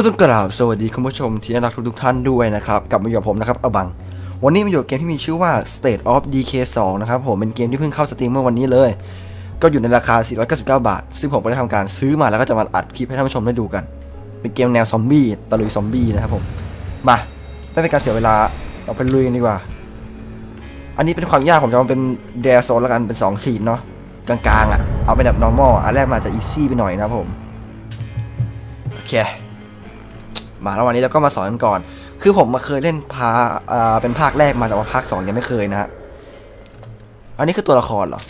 ก็ต้องกราบสวัสดีคุณผู้ชมที่น่ารักทุกๆท่านด้วยนะครับกลับมาอยู่กับผมนะครับอบัง วันนี้มาอยู่เกมที่มีชื่อว่า State of Decay 2 นะครับผมเป็นเกมที่เพิ่งเข้าสตรีมเมื่อวันนี้เลย ก็อยู่ในราคา 499 บาท ซึ่งผมก็ได้ทำการซื้อมาแล้วก็จะมาอัดคลิปให้ท่านผู้ชมได้ดูกัน เป็นเกมแนวซอมบี้ตะลุยซอมบี้นะครับผมมาไม่เป็นการเสียเวลาเราไปลุยกันดีกว่า อันนี้เป็นความยากผมจะเอาเป็นเดรโซนแล้วกันเป็น2ขีดเนาะกลางๆอะเอาเป็นแบบ normal อันแรกมาจะ easy ไปหน่อยนะครับผมโอเค มาแล้ววันนี้เราก็มาสอนกันก่อน คือผมมาเคยเล่นพาอ่าเป็นภาคแรกมาแต่ว่าภาคสองยังไม่เคยนะฮะอันนี้คือตัวละครเหรอ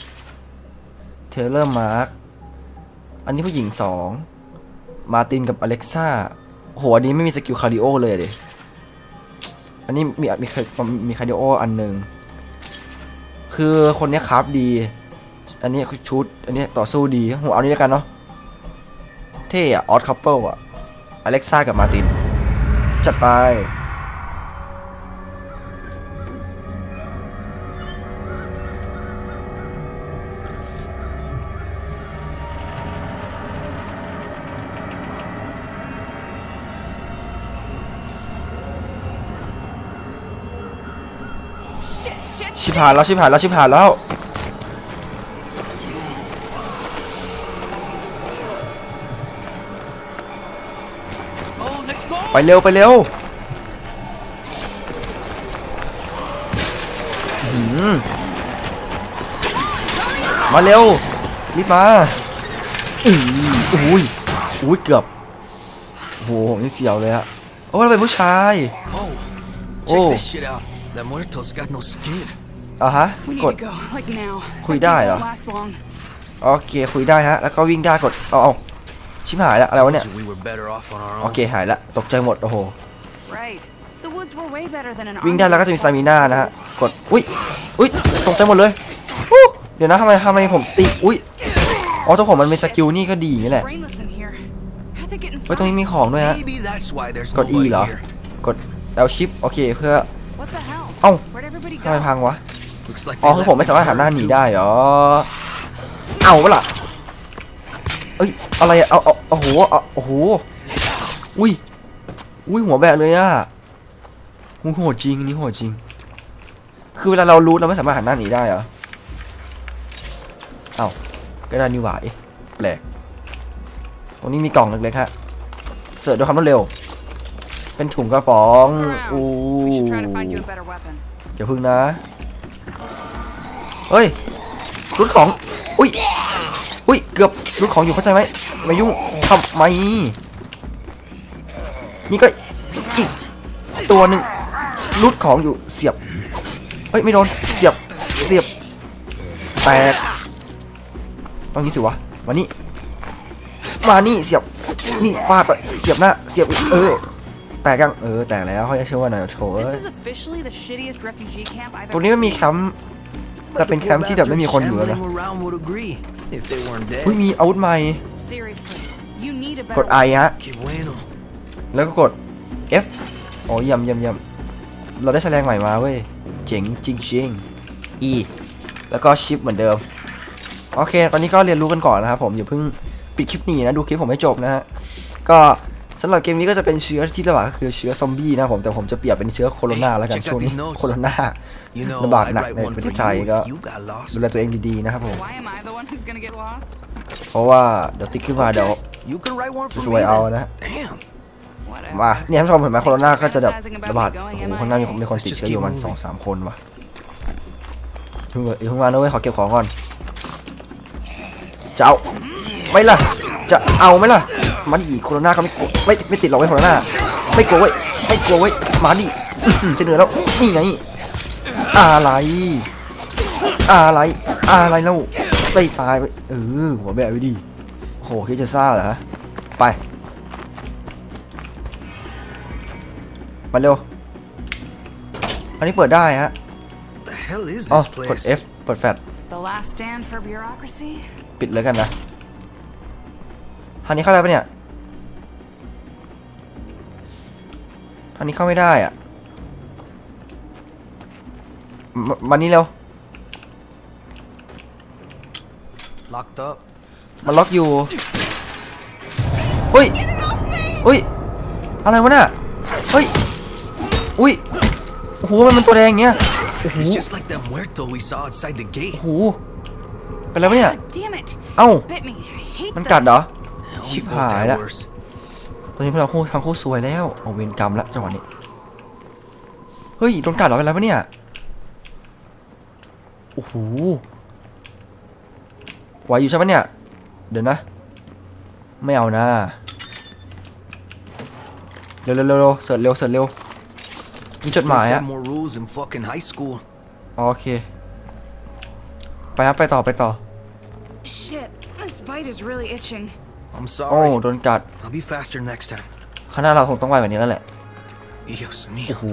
เทเลอร์มาร์กอันนี้ผู้หญิงสองมาตินกับอเล็กซ่าโหอันนี้ไม่มีสกิลคาร์ดิโอเลยเดิอันนี้มีมีมีคาร์ดิโออันหนึ่งคือคนนี้คราฟดี อันนี้คือชุด อันนี้ต่อสู้ดีผมเอานี้แล้วกันเนาะ เท่อะออสคัพเปิลอะอเล็กซ่ากับมาติน จัดไป Shit, shit, ชิบหายแล้วชิบหายแล้วชิบหายแล้ว เร็วไปเร็วอื้อหือมาเร็ว รีบมาอืออุ้ยอุ้ยเกือบโอ้โหนี่เสียวเลยอะโอ้เราเป็นผู้ชาย Oh, Oh. check this shit out. The muertos got no skin. อะฮะ We need กด to go, like now. คุย That ได้ thing เหรอ won't last long. โอเค คุยได้ฮะ แล้วก็วิ่งได้กด เอาเอา ชิบหายแล้วอะไรวะเนี่ย We were better off on our โอ own. เคหายละตกใจหมด โอ้โห Right. The woods were way better than an วิ่งได้ army แล้วก็จะมี with ซามิน่านะฮะ กด อุ้ย อุ้ย ตกใจหมดเลยอู้เดี๋ยวนะทำไมทำไมผมติอุ้ย อ๋อตัวผมมันมีสกิลนี่ก็ดีอย่างนี้แหละ brainless in here. How'd they get เฮ้ยตรงนี้ inside? มีของด้วยฮะ Maybe that's why there's กด E nobody เหรอ here. กด L shift โอเค เพื่อ What the hell? เอ้า Where'd everybody ทำไม go? พังวะ Looks like อ๋อ they คือ left ผมไม่สามารถหันหน้าหนีได้เหรอ เอาปะล่ะ เอ้ยอะไรอะเอาเอาโอ้โหเอาโอ้โหอุ้ยอุ้ยหัวแบะเลยอะโอ้โหโหดจริงอันนี่โหดจริง คือเวลาเรารู้เราไม่สามารถหันหน้าหนีได้เหรอเอ้าก็ได้นี่หว่าเอ๊ะแปลกตรงนี้มีกล่องเล็กๆฮะเสิร์ฟด้วยความรวดเร็ว เป็นถุงกระป๋อง Around. อู้ We should try to find you a better weapon. อย่าพึ่งนะ เฮ้ยรุดของ อุ้ยอุ้ย เกือบรุดของอยู่เข้าใจไหมไม่ยุ่งทำไม นี่ก็อีกตัวหนึ่งรุดของอยู่เสียบ เฮ้ย ไม่โดน เสียบ เสียบ แตกต้องนี้สิวะมานี่มานี่เสียบ นี่ฟาดไปเสียบหน้า เสียบอีกเออ แตกยัง เออ แตกแล้วเขาจะเชื่อว่าหน่อยโถเอ้ This ย is officially the shittiest refugee camp I've ตรง ever นี้ไม่มี seen. แคมป์ แต่เป็นแคมป์ที่แบบไม่มีคนอยู่แล้วนะ Shambling around would agree if they weren't dead. อุ้ยมีอาวุธใหม่ Seriously, you need a ก better ด I ฮะ Que bueno. แล้วก็กด F โอ้เยี่ยมเยี่ยมเยี่ยมเราได้แฉลงใหม่มาเว้ย เจ๋งจริงจริงๆ E แล้วก็ชิปเหมือนเดิม โอเค ตอนนี้ก็เรียนรู้กันก่อนนะครับผม อย่าเพิ่งปิดคลิปหนีนะ ดูคลิปผมให้จบนะฮะ ก็ สำหรับเกมนี้ก็จะเป็นเชื้อที่ระบาดก็คือเชื้อซอมบี้นะครับผมแต่ผมจะเปรียบเป็นเชื้อโคโรนาแล้วกัน Check out ช่วงนี้ these notes. โคโรนา You know, ระบาด I'd หนัก write ใน one ประ for เทศไทย you ก็ if you got lost. ดูแลตัวเองดีๆนะครับผม Why am I the one who's gonna get lost? เพราะว่าเดี๋ยวติดขึ้นมาเดี๋ยว You can write one จะ for ส me วยเอา then. นะ Damn. มา Whatever. เนี่ยท่านผู้ชมเห็นไหมโคโรนาก็จะแบบ Fantasizing about ระบาด me โอ้ going โห MIA ข้างหน้ามีคนมีคนติด Let's ก็ just อยู่ keep มัน moving. สองสามคนวะเพิ่งเพิ่งมานะเว้ยขอเก็บของก่อนจะเอาไม่ล่ะจะเอาไหมล่ะ มาดิโคโรนาก็ไม่กลัวไม่ไม่ติดหรอกเว้ยโคโรนาไม่กลัวเว้ยไม่กลัวเว้ยมาดิอื้อหือจะเหนื่อยแล้วนี่ไงอะไร อะไร อะไรแล้วไม่ตายไปเออหัวแบะไปดิโหคิดจะซ่าเหรอฮะไปมาเร็วอันนี้เปิดได้ฮะ The hell is อ๋อ this กด place? F เปิดแฟลช The last stand for bureaucracy? ปิดเลยกันนะทางนี้เข้าได้ปะเนี่ย ทางนี้เข้าไม่ได้อะมามานี่เร็ว Locked up. มันล็อกอยู่อุ้ยอุ้ย อะไรวะน่ะเฮ้ย อุ้ย โอ้โห มันเป็นตัวแดงอย่างเงี้ย โอ้โห It's just like that muerto we saw outside the gate. โอ้โห เป็นอะไรวะเนี่ย God damn it. เอ้า Bit me. I hate มัน them. กัดเหรอ Only Shit, both got hại đó. worse. ตอนนี้พวกเราคู่ทางคู่ซวยแล้วเอาเวรกรรมละจังหวะนี้ เฮ้ยโดนกัดเหรอเป็นไรวะเนี่ย โอ้โห ไหวอยู่ใช่ปะเนี่ย เดี๋ยวนะ ไม่เอานะ เร็วเร็วเร็วเร็วเสิร์ชเร็วเสิร์ชเร็ว มีจดหมาย They อะ said more rules in fucking high school. โอเค ไปครับไปต่อไปต่อ Shit. This bite is really itching. I'm โอ้ sorry. โดนกัด I'll be faster next time. ข้างหน้าเราคงต้องไวกว่านี้แล้วแหละ Dios โอ้ mío. โห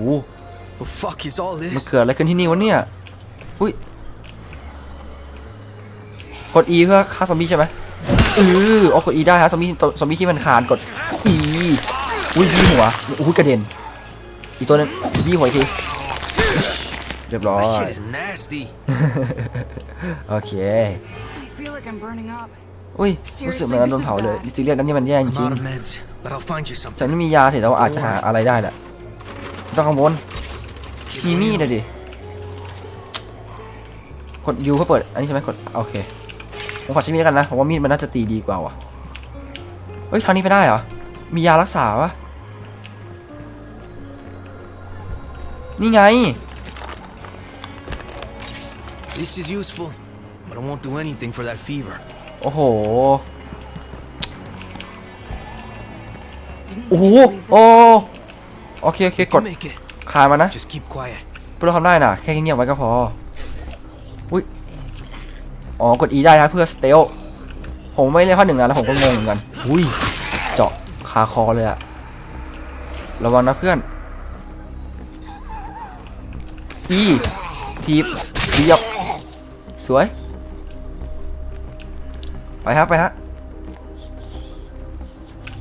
The fuck is all มัน this? เกิดอะไรขึ้นที่นี่วะเนี่ย อุ้ย กด E เพื่อฆ่าซอมบี้ใช่ไหมเออเอากด E ได้ฮะซอมบี้ตัวซอมบี้ที่มันคานกด E อุ้ยบี้หัว อุ้ยกระเด็น อีกตัวหนึงบี้หัวอีกที เรียบร้อย That shit is nasty. โอเค I feel like I'm burning up. อุ้ยรู้สึกเหมือนกันโดนเผาเลยซีเรียสนั้นนี่มันแย่จริงๆฉันไม่มียาเสิแต่ว่าอาจจะหาอะไรได้แหละต้องกังวลมีมีดเลยดิกด U เพื่อเปิด อันนี้ใช่ไหมกดโอเคผมขอใช้มีดกันนะผมว่ามีดมันน่าจะตีดีกว่าว่ะเฮ้ยทางนี้ไปได้เหรอมียารักษาวะนี่ไง This is useful, but it won't do anything for that fever. โอ้โห โอ้โห โอ้ โอเค โอเค You กด can make it. คานมานะ Just keep quiet. พวกเราทำได้นะแค่เงียบๆไว้ก็พอ อุ้ย อ๋อ กด E ได้นะเพื่อสเตล ผมไม่เล่นภาคหนึ่งนะแล้วผมก็งงเหมือนกัน อุ้ย เจาะคาคอเลยอะระวังนะเพื่อน E ทีบเรียบสวย ไปฮะไปฮะ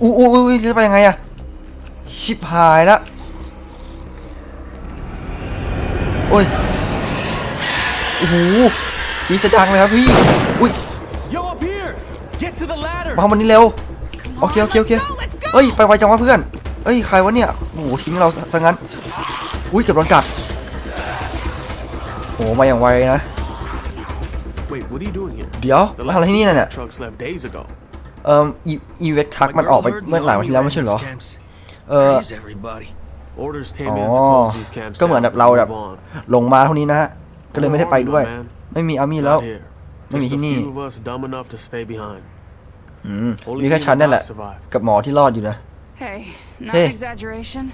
อู้อู้อู้อู้จะไปยังไงอะชิบหายละโอ้ยโอ้โหขีสะดังเลยครับพี่อุ้ย Yo, up here! Get to the ladder! มาวันนี้เร็วโอเคโอเคโอเค Let's go, let's go. เฮ้ยไปไวจังวะเพื่อนเฮ้ยใครวะเนี่ยโอ้โหทิ้งเราซะงั้นอุ้ยเกือบโดนกัดโอ้โหมาอย่างไวนะ Wait, what are you doing here? เดี๋ยว The มาทำอะไรที่นี่น่ะเนี่ย trucks left days ago. เอ่ออีอีเวกทัก My มันออก girl ไป heard เมื่อ the หลายวัน army ที่แล้ว ran ไม่ใช่เหรอ these camps. เออ Where is everybody? Orders came in อ๋ to อ close these camps ก็เหมือนแบบ down เรา and แบบ move on. หลงมาเท่านี้นะ ก็เลยไม่ได้ไปด้วย Where are you, my man? ไม่มีอาร์มี่แล้ว Not here. Maybe Just a he need- few of us dumb enough to stay behind. อืม Only มีแค่ me ฉัน and นั่นแหละ Doc survived. กับหมอที่รอดอยู่นะ Hey, not Hey. an exaggeration.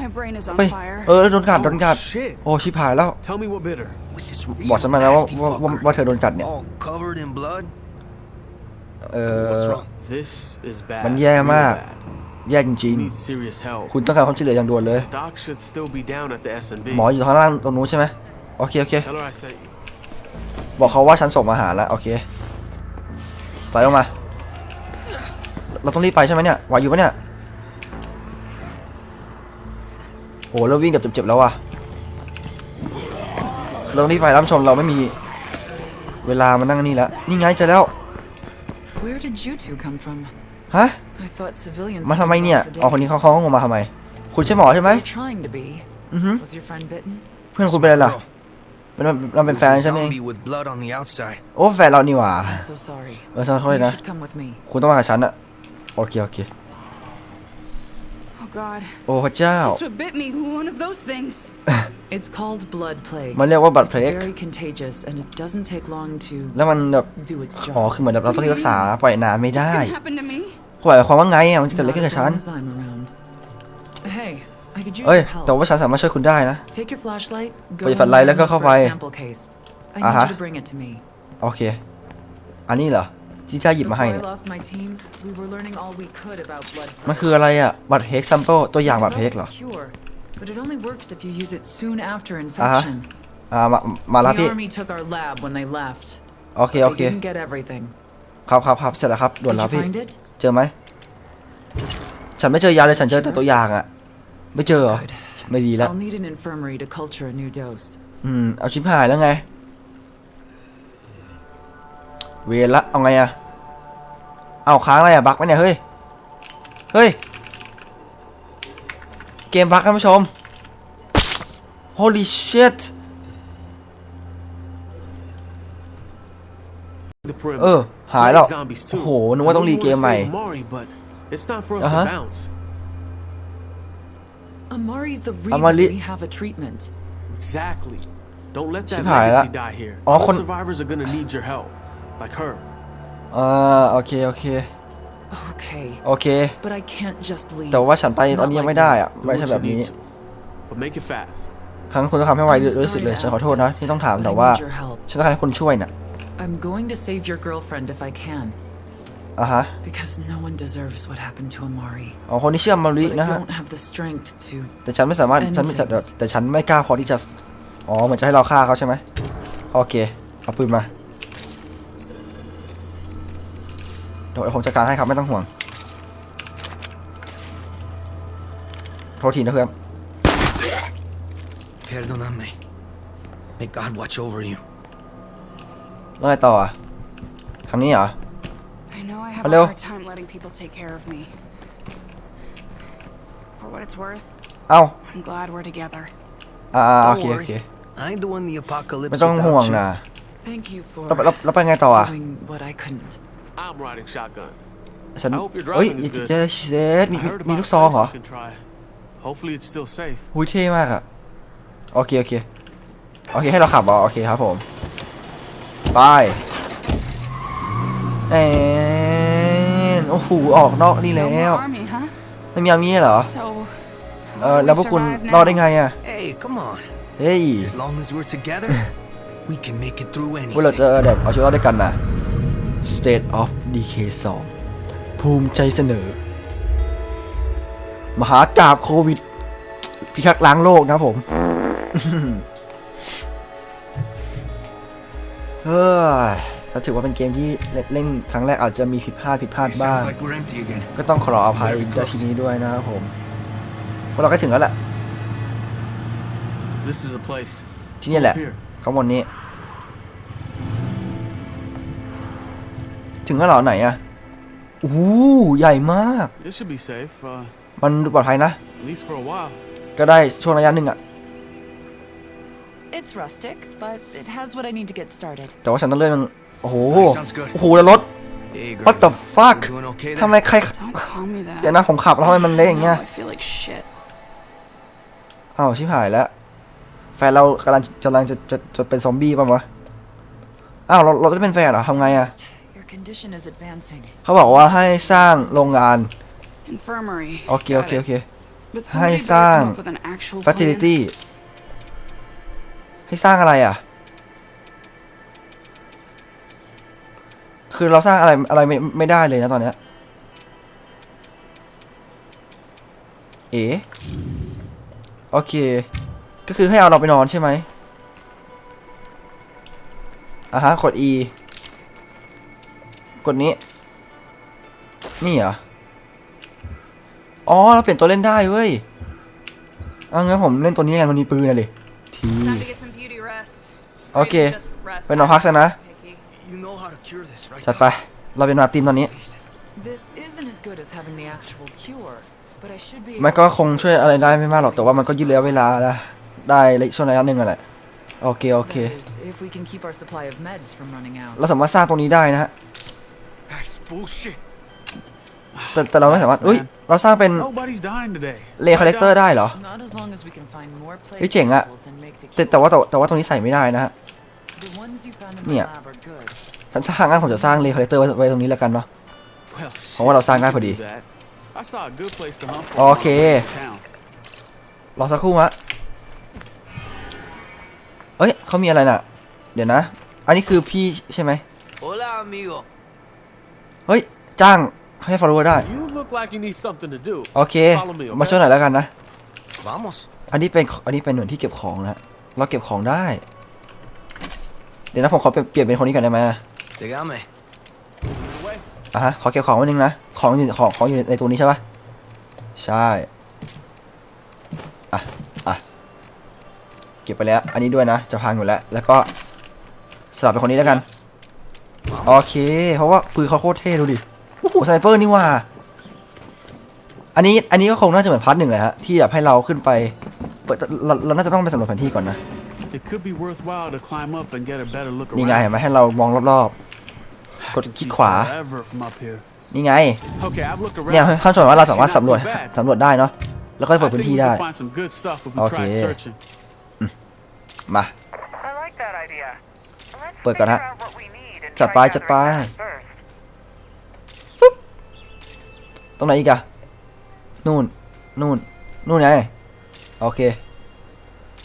My brain is on เฮ้ย fire. เออโดนกัดโดนกัด Oh, shit. โอ้ชิบหายแล้ว Tell me what bit her. What's this บอก real ฉันมาแล้วว่า nasty ว่าว่า fucker? ว่าเธอโดนกัดเนี่ย All covered in blood? เอ What's อ wrong? This is bad. มันแย่ Real มาก bad. แย่จริง You need serious help. ๆคุณต้องการความช่วยเหลืออย่างด่วนเลย Doc should still be down at the S&B. หมออยู่ข้างล่างตรงนู้นใช่ไหมโอเค โอเค Tell her I sent you. บอกเขาว่าฉันส่งมาหาแล้ว โอเคใส่ลงมา เราต้องรีบไปใช่ไหมเนี่ยไหวอยู่ปะเนี่ย อ้เราวิ่งแบบเจ็บๆแล้วว่ะเราต้องรีบไปรับชมเราไม่มีเวลามานั่งนี่แล้วนี่ไงเจอแล้ว Where did you two come from? ฮะ I thought civilians. มาทำไมเนี่ย had been อ๋อ gone คน for นี้เขา days. เขาห้องมาทำไม คุณใช่หมอใช่ไหม Still trying to be. อือฮึ Was your friend bitten? เพื่อนคุณเป็นอะไรล่ะ Girl, เป็นเราเป็น it แฟน was a ฉันเอง zombie with blood on the outside. โอ้แฟนเรานี่หว่า I'm so sorry. เออฉันขอโทษเลย You นะ should come with me. คุณต้องมากับฉันอะโอเคโอเค Oh God. โอ้พระเจ้า That's what bit me. One of those things. It's called blood plague. มันเรียกว่าบัตร It's เพลก very contagious and it doesn't take long to แล้วมันแบบ do its อ๋อ job. คือเหมือนแบบเราต้องรักษาปล่อยนานไม่ได้ It's gonna happen to me. หมายความว่าไงอะมันจะเกิดอะไร Not ขึ้นกับ as ฉัน long as I'm around. Hey, I could use เอ้ย your แต่ help. ว่าฉันสามารถช่วยคุณได้นะ Take your flashlight. Go เปิด in แฟลชไลท์ there แล้วก็ and เข้า look for ไป a sample case. I need อ่าฮะ you to bring it to me. โอเค อันนี้เหรอ ที่ท่าหยิบมาให้ Before เนี่ย I lost my team, we were learning all we could about blood มัน plague. คืออะไรอะ บัตรเฮกซัมเปิลตัวอย่างบัตรเฮกเหรอ It's a cure, but it only works if you use it soon after infection. อ่ามามาแล้ว The พี่ army took our lab when they left. โอเค โอ They เค didn't get everything. ครับครับครับเสร็จแล้วครับ ด่วน Did แล้ว you พี่ find it? เจอไหม ฉันไม่เจอยาเลยฉันเจอแต่ตัวอย่างอะ ไม่เจอเหรอ Good. ไม่ดีแล้ว I'll need an infirmary to culture a new dose. อืม เอาชิบหายแล้วไง เวรละเอาไงอะเอาค้างอะไรอะบักไหมเนี่ยเฮ้ย เฮ้ย เกมบั๊กท่านผู้ชม holy shit The perimeter. เออ หายแล้ว Like zombies โอ้ too. โห นึกว่าต้องรีเกมใหม่ I know we wanna save Mari, but it's not for us Uh-huh. to bounce. Amari's the Amari- reason we have a treatment. Exactly. Don't let that ชิบหายละ legacy die here. อ๋อ Those คน survivors are gonna need your help. Like her. อ่าโอเคโอเค Okay, โอเค but I can't just leave. แต่ว่าฉันไปตอนนี้ยังไม่ได้อะ Do ไม่ใช่ what แบ you บนี้ need to. But make it fast. ครั้งคุณต้องทำให้ไว I'm ที่สุด sorry เลย to ฉันขอ ask โทษนะ this, ที่ต้องถาม but แต่ I ว่า need your help. ฉันต้องการให้คุณช่วยน่ะ I'm going to save your girlfriend if I can, อะฮะ because no one deserves what happened to Amari. อ๋อคนที่เชื่อมาริ But นะ I ฮะ don't have the strength to. แต่ฉันไม่สามารถฉันไม่แต่ Anything. แต่ฉันไม่กล้าพอที่จะอ๋อเหมือนจะให้เราฆ่าเขาใช่ไหมโอเคเอาปืนมา เดี๋ยวผมจัดการให้ครับไม่ต้องห่วง โทษทีนะเพื่อน Perdóname. May God watch over you. แล้วไงต่ออะทางนี้เหรอ I know I have Hello? a hard time letting people take care of me. For what it's worth, เอ้า I'm glad we're together. อ่าโอเคโอเค worry. I ain't the one the apocalypse ไม่ต้องห่วง without นะ you. Thank you for แล้วแล้วแล้วไปไงต่ออะ doing what I couldn't. I'm riding shotgun. ฉัน I hope your เฮ้ย driving is good. เจเชดมี I มี heard มี about ลู a กซอง place เหรอ we can try. Hopefully it's still safe. หุยเท่มากอะโอเค โอเค โอเค ให้เราขับเหรอโอเคครับผม ไปแอนโอ้โห ออกนอกนี่ No แล้ more ว army, huh? ไม่มีอามีเหรอ So, เอ how อ do แล้ว we พวกคุณ survive รอดได้ now? ไงอะ Hey, come on. เฮ้ย As long as we're together, we can make it through พวกเรา anything. จะแบบเอาชีวิตรอดด้วยกันนะ State of Decay 2ภูมิใจเสนอ มหากราบโควิด พิทักษ์ล้างโลกนะครับผม เฮ้ยก็ถือว่าเป็นเกมที่เล่นครั้งแรกอาจจะมีผิดพลาดผิดพลาด It บ้าง sounds like we're empty again. ก็ต้องขออภัยในทีนี้ด้วยนะครับผมพวกเราก็ถึงแล้วแหละ This is a place. ที่นี่แหละ Up here. ข้างบนนี้ ถึงแล้วเหรอไหนอะโอ้โหใหญ่มาก This should be safe, uh, มันดูปลอดภัยนะ at least for a while. ก็ได้ช่วงระยะหนึ่งอะ It's rustic, but it has what I need to get started. แต่ว่าฉันต้องเลื่อนมันโอ้โห Sounds good. โอ้โหแล้วรถ Hey, girl. What the fuck You doing okay ทำไม there? ใคร Don't call me that. เดี๋ยวนะผมขับแล้วทำไมมันเละอย่างเงี้ย Now I feel like shit. อ้าวชิบหายแล้วแฟนเรากำลังกำลังจะจะจะเป็นซอมบี้ป่ะวะอ้าวเราเราจะเป็นแฟนเหรอทำไงอะ Your condition is advancing. เขาบอกว่าให้สร้างโรงงาน Infirmary. โอเค โอ Got เค it. โอเค But Hai somebody better sang. come up with an actual plan. facility ให้สร้างอะไรอะ คือเราสร้างอะไรอะไรไม่ไม่ได้เลยนะตอนเนี้ย เอ๋โอเค ก็คือให้เอาเราไปนอนใช่ไหมอะฮะกด E กดนี้ นี่เหรอ อ๋อ เราเปลี่ยนตัวเล่นได้เว้ยเอางั้นผมเล่นตัวนี้กันมันมีปืนอะเลยที Time to get some beauty rest. Okay. Just rest. ไปนอนพักซะนะ Picky. You know how to cure this, right? จัดไป เราเป็นมาร์ตินตอนนี้ Please. This isn't as good as having the actual cure, but I should be. มัน able ก็ to คงช่วยอะไรได้ไม่มากหรอก แต่ว่ามันก็ยืดระยะเวลาได้ได้ช่วงระยะหนึ่งอะแหละ โอเค โอเค That is, if we can keep our supply of meds from running out. เราสามารถสร้างตรงนี้ได้นะฮะ That's bullshit. แต่แต่เราไม่สามารถอุ้ยเราสร้างเป็น Nobody's dying today. เลคอลเลกเตอร์ได้เหรอ Not as long as we can find more เฮ้ย plague เจ๋งอะ samples and make the แต่ cure. แต่ว่าแต่แต่ว่าตรงนี้ใส่ไม่ได้นะฮะ The ones you found in the Nè. lab are good. ฉันสร้างงั้นผมจะสร้างเลคอลเลกเตอร์ไว้ตรงนี้แล้วกันเนาะ Well, เพราะว่าเราสร้างได้ shit, พอดี we can do that. I saw a good place to hunt for. Okay. while we were in town. รอสักครู่ฮะเอ้ยเขามีอะไรน่ะ เดี๋ยวนะ อันนี้คือพี่ใช่ไหม Hola, amigo. เฮ้ย จ้างให้ follower ได้ You look like you need something to do. โอเค Follow me, okay? มาช่วยหน่อยแล้วกันนะ Vamos. อันนี้เป็นอันนี้เป็นเหมือนที่เก็บของนะฮะเราเก็บของได้ เดี๋ยวนะผมขอเปลี่ยนเปลี่ยนเป็นคนนี้ก่อนได้ไหม Dígame. อะฮะ ขอเก็บของไว้นึงนะ ของอยู่ของของอยู่ในตัวนี้ใช่ปะใช่ อะ อะ เก็บไปแล้ว อันนี้ด้วยนะ จะพังอยู่แล้ว แล้วก็สลับเป็นคนนี้แล้วกัน โอเค เพราะว่าปืนเขาโคตรเท่ดูดิโอ้โหสไนเปอร์นี่หว่า อันนี้อันนี้ก็คงน่าจะเหมือนพาร์ทหนึ่งเลยฮะที่อยากให้เราขึ้นไปเปิดเราเราน่าจะต้องไปสำรวจแผนที่ก่อนนะ It could be worthwhile to climb up and get a better look นี่ไง around. เห็นไหมให้เรามองรอบๆ กด Can คลิก see ขวา forever from up here. นี่ไง Okay, I've looked around. เนี่ยข้างชมว่าเราสามารถ It's สำรวจ actually not too bad. สำรวจได้เนาะแล้วก็ I เปิดพื้น think ที่ we ได้ could find some good stuff if we Okay. tried searching. มา I like that idea. Let's เปิดก่อนฮะ figure out what we need and จัด try ไปจัดไป gathering that first. ตรงไหนอีกอะนู่น นู่น นู่นไง โอเค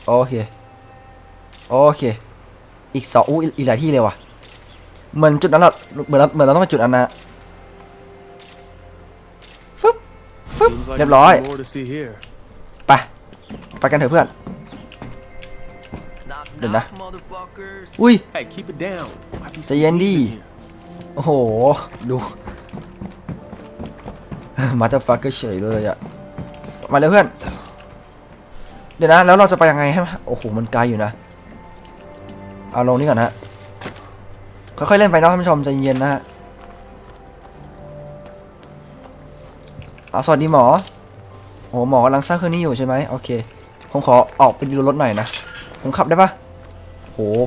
โอเค โอเค อีกสองอู้อีกหลายที่เลยว่ะ เหมือนจุดนั้นเราเหมือนเราเหมือนเราต้องไปจุดนั้นนะฟึบ Seems like Liệp there's lối. more to see here. ไป ไปกันเถอะเพื่อน Knock, Đừng knock, đã. motherfuckers. อุ้ย Hey, keep it down. Might be some Say Andy. thieves in here. โอ้โห ดู มาเตอร์ฟักก็เฉยเลยอะมาเลยเพื่อน เดี๋ยวนะ แล้วเราจะไปยังไงให้มันโอ้โห มันไกลอยู่นะ เอาลงนี่ก่อนนะฮะค่อยๆเล่นไปเนาะท่านผู้ชมใจเย็นนะฮะเอาสวัสดีหมอโอ้หมอกำลังสร้างเครื่องนี้อยู่ใช่ไหมโอเค ผมขอออกไปดูรถหน่อยนะ ผมขับได้ปะโห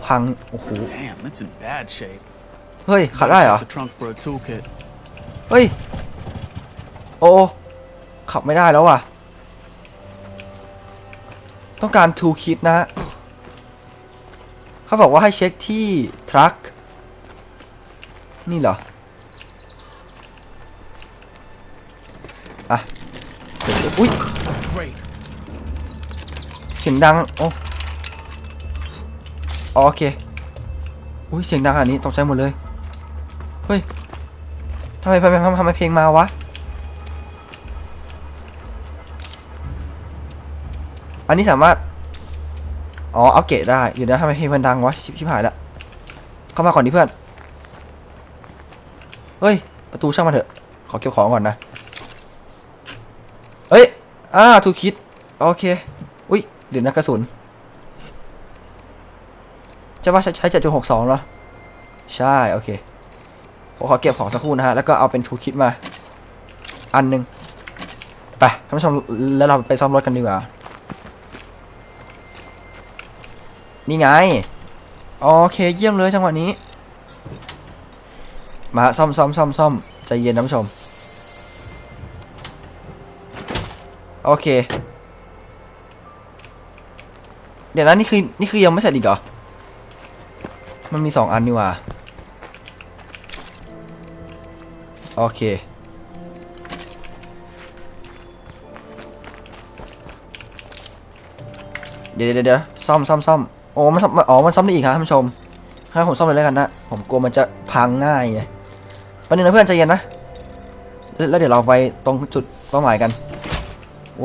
พัง โอ้โห Damn, it's in bad shape. เฮ้ย ขับได้เหรอ Check the trunk for a toolkit. เฮ้ย โอ้ ขับไม่ได้แล้วว่ะ ต้องการ tool kit นะ เขาบอกว่าให้เช็คที่ทรัค นี่เหรอ อะเดี๋ยวอุ้ย Great. เสียงดัง โอ้ อ๋อโอเค อุ้ยเสียงดังอันนี้ตกใจหมดเลย เฮ้ยทำไมทำไมทำไมทำไมเพลงมาวะ อันนี้สามารถ อ๋ออัปเกรดได้ อยู่นะทำไมเพลงมันดังวะชิบชิบหายละ เข้ามาก่อนดิเพื่อน เฮ้ย ประตูช่างมันเถอะ ขอเก็บของก่อนนะ เฮ้ย อ่าทูคิด โอเค อุ้ย เดี๋ยวนะกระสุน จะว่าใช้ใช้เจ็ดจุดหกสองเหรอ ใช่ โอเคผมขอเก็บของสักครู่นะฮะ แล้วก็เอาเป็นทูคิดมา อันหนึ่งไปท่านผู้ชมแล้วเราไปซ่อมรถกันดีกว่า นี่ไง โอเคเยี่ยมเลยจังหวะนี้ มาซ่อมซ่อมซ่อมซ่อมใจเย็นท่านผู้ชม โอเค เดี๋ยวนะนี่คือ นี่คือยังไม่เสร็จอีกเหรอ มันมีสองอันนี่ว่าโอเคเดี๋ยวเดี๋ยวเดี๋ยวซ่อมซ่อมซ่อมโอ้มันซ่อมอ๋อมันซ่อมได้อีกครับท่านผู้ชมให้ผมซ่อมเลยแล้วกันนะ ผมกลัวมันจะพังง่ายไงป๊บนึงนะเพื่อนใจเย็นนะแล้วแล้วเดี๋ยวเราไปตรงจุดเป้าหมายกัน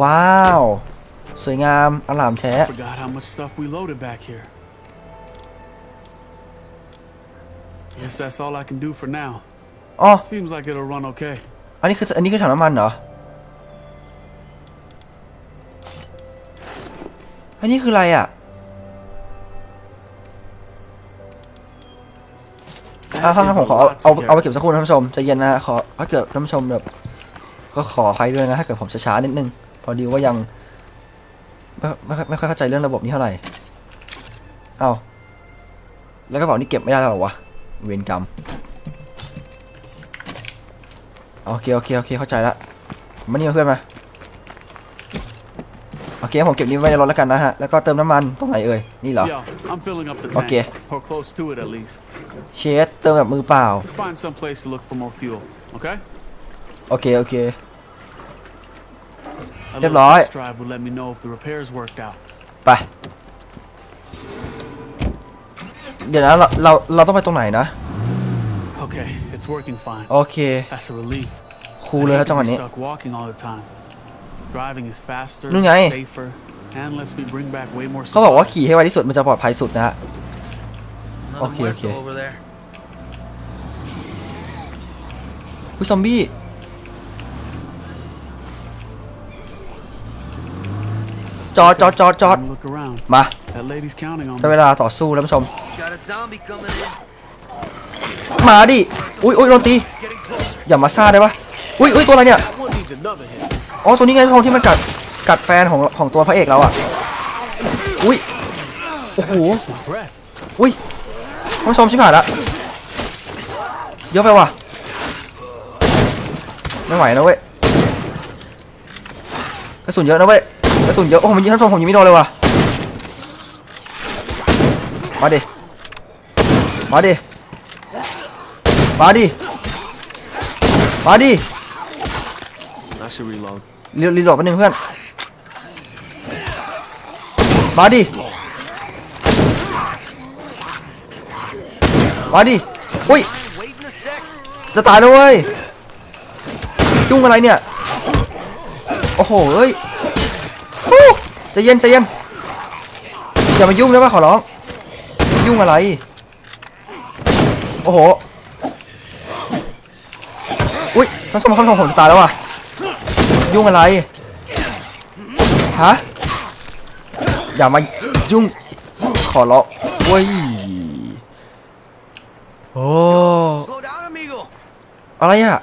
ว้าว สวยงามอลามแท้ Guess that's all I can do for now. อ๋อ Seems like it'll run okay. อันนี้คืออันนี้คือถังน้ำมันเหรอ อันนี้คืออะไรอะ อะถ้างั้นผมขอเอาเอาเอาไปเก็บสักครู่นะท่านผู้ชมใจเย็นนะฮะขอถ้าเกิดท่านผู้ชมแบบ ก็ขออภัยด้วยนะถ้าเกิดผมช้าๆนิดนึง พอดีว่ายังไม่ไม่ค่อยไม่ค่อยเข้าใจเรื่องระบบนี้เท่าไหร่ เอาแล้วกระเป๋านี่เก็บไม่ได้แล้วเหรอวะ เวรกรรมโอเคโอเคโอเคเข้าใจละมานี่มาเพื่อนมาโอเคผมเก็บนี้ไว้ในรถแล้วกันนะฮะแล้วก็เติมน้ำมันตรงไหนเอ่ยนี่เหรอ Yo, I'm filling up the tank. Okay. Or close to it at least. เชสเติมแบบมือเปล่า Let's find some place to look for more fuel, okay? โอเคโอเค A Liệp little lối. test drive will let me เดี๋ยวนะเราเราเราต้องไปตรงไหนนะ Okay, it's working fine. โอเค That's a relief. คูลเลยครับ I จังห hate วะ to be นี้ stuck walking all the time. Driving is faster, นู่นไง safer, and lets me bring back way more เขาบอกว่า supplies. ขี่ให้ไวที่สุดมันจะปลอดภัยสุดนะฮะ Another Okay, muerto okay. over there. อุ้ยซอมบี้ จอดจอดจอดจอด Time to Look around. มา That lady's counting on ได้ me. เวลาต่อสู้แล้วผู้ชม Got a zombie coming in. มาดิ อุ้ยอุ้ยโดนตี Getting closer. อย่ามาซ่าได้ปะอุ้ยอุ้ยตัวอะไรเนี่ย That one needs another hit. อ๋อ ตัวนี้ไงทองที่มันกัด กัดแฟนของของตัวพระเอกเราอะ อุ้ย โอ้โห My breath. อุ้ยท่านผู้ชมชิบหายละ เยอะไปว่ะ ไม่ไหวนะเว้ยกระสุนเยอะนะเว้ย กระสุนเยอะโอ้มันยิงท่านผู้ชมผมยิงไม่โดนเลยว่ะมาดิมาดิมาดิมาดิรีรีโหลดแป๊บนึงเพื่อนมาดิมาดิอุ้ยจะตายแล้วเว้ยยุ่งอะไรเนี่ย โอ้โหเอ้ย ฮู้ใจเย็นใจเย็นอย่ามายุ่งได้ปะขอร้อง ยุ่งอะไร โอ้โห อุ้ยท่านผู้ชมท่านผู้ชมผมจะตายแล้วอะ ยุ่งอะไร ฮะ อย่ามายุ่ง ขอร้องเว้ย โอ้ Slow down, amigo. อะไรอะ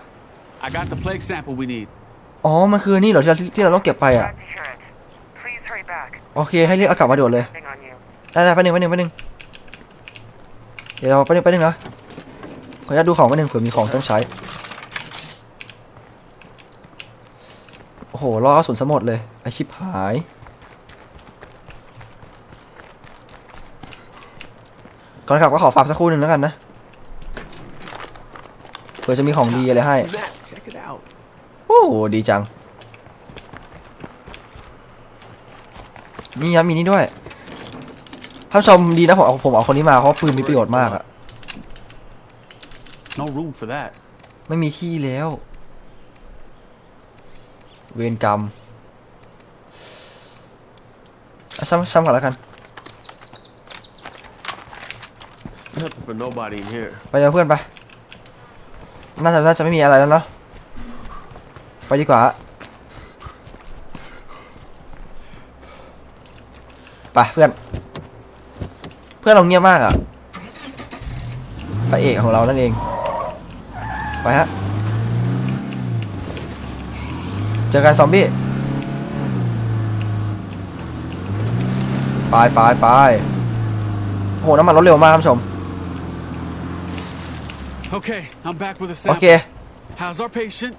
I got the plague sample we need. อ๋อ มันคือนี่เหรอที่เราที่เราต้องเก็บไปอะ Glad to hear it. Please hurry back. โอเคให้เรียกเอากลับมาด่วนเลย Depending on you. ได้ได้ไปหนึ่งไปหนึ่งไปหนึ่งเดี๋ยวเราไปหนึ่งไปหนึ่งนะขออนุญาตดูของไปหนึ่งเผื่อมีของต้องใช้ โอ้โหล้อกระสุนสมดเลยไอชิบหาย ก่อนกลับก็ขอฝากสักครู่หนึ่งแล้วกันนะ เผื่อจะมีของดีอะไรให้ Matt, check it out. โอ้โหดีจัง นี่ครับมีนี่ด้วยท่านผู้ชมดีนะผมเอาผมเอาคนนี้มาเพราะปืนมีประโยชน์มากอะ No room for that. ไม่มีที่แล้ว เวรกรรมอะซ้ำซ้ำก่อนแล้วกัน Nothing for nobody in here. ไปเจอเพื่อนไป น่าจะน่าจะไม่มีอะไรแล้วเนาะ ไปดีกว่า ไปเพื่อน เพื่อนเราเงียบมากอะพระเอกของเรานั่นเอง ไปฮะ เจอกันซอมบี้ ไปไปไปโอ้โหน้ำมันลดเร็วมากท่านผู้ชม Okay, I'm back with a โอ sample. เค How's our patient?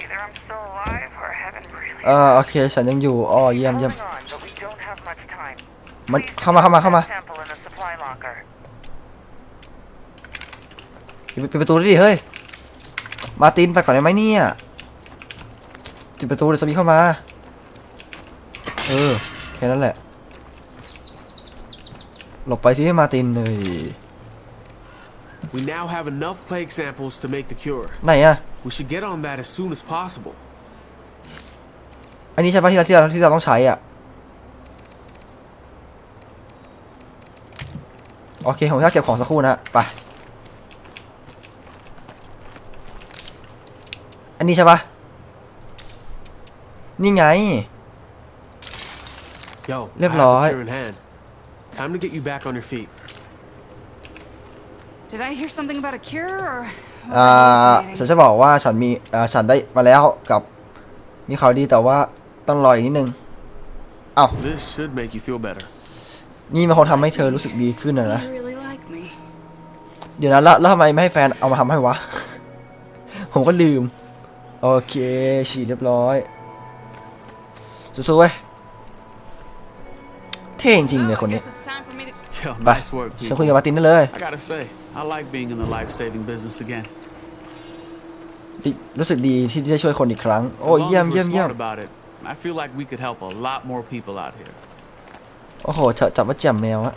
Either I'm still alive or heaven really เออโอเค ฉันยังอยู่ อ๋อ เยี่ยมเยี่ยม going on, but we don't have much time. มัน Please เข้ามาเข้ามาเข้ามา sample in the supply locker. ปิดปิดประตูดิเฮ้ย มาร์ตินไปก่อนได้ไหมเนี่ยปิดประตูเดี๋ยวสมีเข้ามา เออ แค่นั้นแหละ หลบไปที่มาร์ตินเลย We now have enough plague samples to make the cure. ไหนอะ We should get on that as soon as possible. อันนี้ใช่ปะที่เราที่เราที่เราต้องใช้อะ โอเค ผมจะเก็บของสักครู่นะไปอันนี้ใช่ปะนี่ไง Yo, I Live have the light. cure in hand. Time to get you back on your feet. Did I hear something about a cure or? was อ่า I ฉัน hallucinating? จะบอกว่าฉันมีอ่าฉันได้มาแล้วกับมีข่าวดีแต่ว่าต้องรออีกนิดนึง This should make you feel better. นี่มันคงทำให้เธอรู้สึกดีขึ้นนะนะ You really like me. เดี๋ยวนะแล้วแล้วทำไมไม่ให้แฟนเอามาทำให้วะ ผมก็ลืม โอเค ฉีดเรียบร้อย สู้ๆเว้ย เท่จริงๆเลย Oh, คน I นี้ guess it's time for me to ไป Nice work, ฉันคุย people. กับมาร์ตินได้เลย I gotta say, I like being in the life-saving business again. ดีรู้สึกดีที่ได้ช่วยคนอีกครั้ง โอ้ as long เยี่ยม as เยี่ย we're มเยี่ยม smart about it, I feel like we could help a lot more people out here. โอ้โหจับจับว่าแจ่มแมวอะ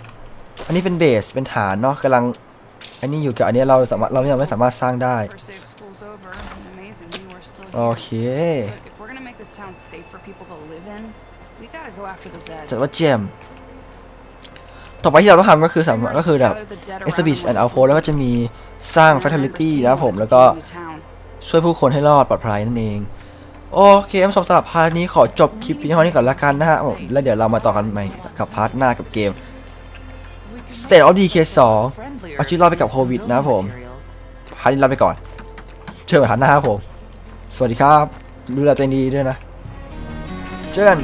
อันนี้เป็นเบส เป็นฐานเนาะกำลัง อันนี้อยู่กับอันนี้เราสามารถเรายังไม่สามารถสร้างได้ first day of school's over. Amazing, you are still โอ here. เค But if we're gonna make this town safe for people to live in, we gotta go after the Zeds. จัดว่าแจ่มต่อไปที่เราต้องทำก็คือสามารถก็คือแบบ Gather the dead around exhibit and and let outpost แล้วก็จะมีสร้าง Remember fatality seeing นะครับผม what's แล้วก็ in the town. ช่วยผู้คนให้รอดปลอดภัยนั่นเอง โอเคสำหรับพาร์ทนี้ขอจบคลิปเพียงเท่านี้ก่อนละกันนะฮะแล้วเดี๋ยวเรามาต่อกันใหม่กับพาร์ทหน้ากับเกม State of Decay 2เอาชีวิตรอดไปกับโควิดนะผม พาร์ทนี้ลาไปก่อน เชิญมาหาร์ทหน้าครับผม สวัสดีครับ ดูแลตัวเองดีด้วยนะ เจอกัน